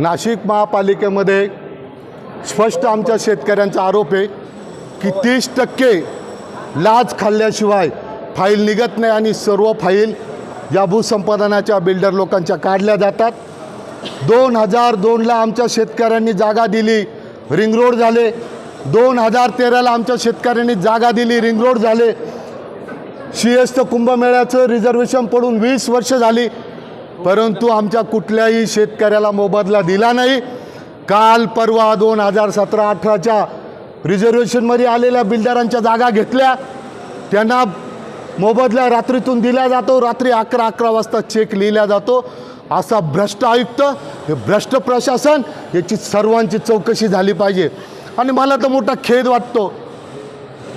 नाशिक महापालिकेमध्ये स्पष्ट आमच्या शेतकऱ्यांचा आरोप आहे की तीस टक्के लाच खाल्ल्याशिवाय फाईल निघत नाही आणि सर्व फाईल या भूसंपादनाच्या बिल्डर लोकांच्या काढल्या जातात. दोन हजार दोनला आमच्या शेतकऱ्यांनी जागा दिली रिंग रोड झाले. दोन हजार तेराला आमच्या शेतकऱ्यांनी जागा दिली रिंग रोड झाले. सी एस कुंभमेळ्याचं रिझर्वेशन पडून वीस वर्ष झाली. परंतु आमच्या कुठल्याही शेतकऱ्याला मोबदला दिला नाही. काल परवा दोन हजार सतरा अठराच्या रिझर्वेशनमध्ये आलेल्या बिल्डरांच्या जागा घेतल्या. त्यांना मोबदला रात्रीतून दिला जातो रात्री अकरा अकरा वाजता चेक लिहिला जातो. असा भ्रष्ट आयुक्त हे भ्रष्ट प्रशासन याची सर्वांची चौकशी झाली पाहिजे. आणि मला तर मोठा खेद वाटतो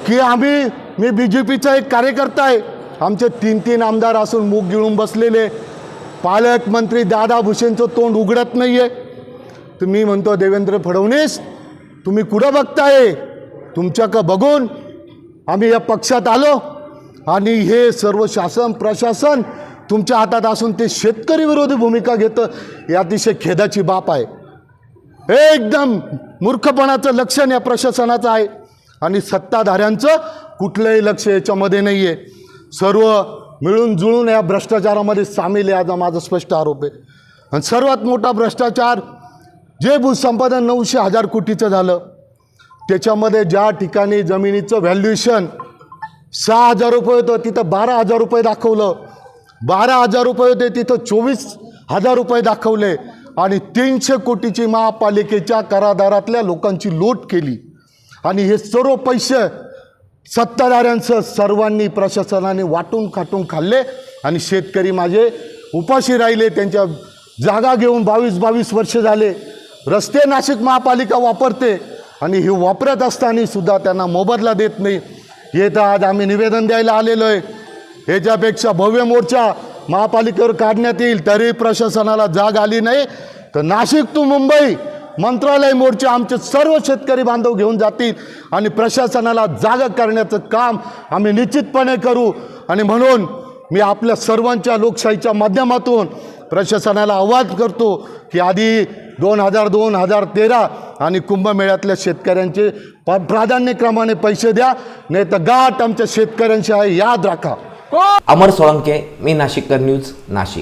की आम्ही मी बी जे पीचा एक कार्यकर्ता आहे. आमचे तीन तीन आमदार असून मूग गिळून बसलेले. पालकमंत्री दादा भुसेंचं तोंड उघडत नाही आहे तर मी म्हणतो देवेंद्र फडणवीस तुम्ही कुठं बघताय? तुमच्याक बघून आम्ही या पक्षात आलो. आणि हे सर्व शासन प्रशासन तुमच्या हातात असून ते शेतकरी विरोधी भूमिका घेतं हे अतिशय खेदाची बाप आहे. एकदम मूर्खपणाचं लक्षण या प्रशासनाचं आहे. आणि सत्ताधाऱ्यांचं कुठलंही लक्ष याच्यामध्ये नाही आहे सर्व मिळून जुळून या भ्रष्टाचारामध्ये सामील आहे आज माझा स्पष्ट आरोप आहे. आणि सर्वात मोठा भ्रष्टाचार जे भूसंपादन नऊशे हजार कोटीचं झालं त्याच्यामध्ये ज्या ठिकाणी जमिनीचं व्हॅल्युएशन सहा हजार रुपये होतं तिथं बारा हजार रुपये दाखवलं. बारा हजार रुपये होते तिथं चोवीस हजार रुपये दाखवले. आणि तीनशे कोटीची महापालिकेच्या करादारातल्या लोकांची लूट केली. आणि हे सर्व पैसे सत्ताधाऱ्यांसह सर्वांनी प्रशासनाने वाटून खाटून खाल्ले आणि शेतकरी माझे उपाशी राहिले त्यांच्या जागा घेऊन बावीस बावीस वर्ष झाले. रस्ते नाशिक महापालिका वापरते आणि हे वापरत असताना सुद्धा त्यांना मोबदला देत नाही. हे तर आज आम्ही निवेदन द्यायला आलेलो आहे. ह्याच्यापेक्षा भव्य मोर्चा महापालिकेवर काढण्यात येईल तरी प्रशासनाला जाग आली नाही. तर नाशिक टू मुंबई मंत्रालय मोर्चे आमचे सर्व शेतकरी बांधव घेऊन जातील आणि प्रशासनाला जागा करण्याचं काम आम्ही निश्चितपणे करू. आणि म्हणून मी आपल्या सर्वांच्या लोकशाहीच्या माध्यमातून प्रशासनाला आवाज करतो की आधी दोन हजार दोन हजार तेरा आणि कुंभमेळ्यातल्या शेतकऱ्यांचे प प्राधान्यक्रमाने पैसे द्या नाही तर गाठ आमच्या शेतकऱ्यांशी आहे याद राखा. अमर सोळंके मी नाशिककर न्यूज नाशिक.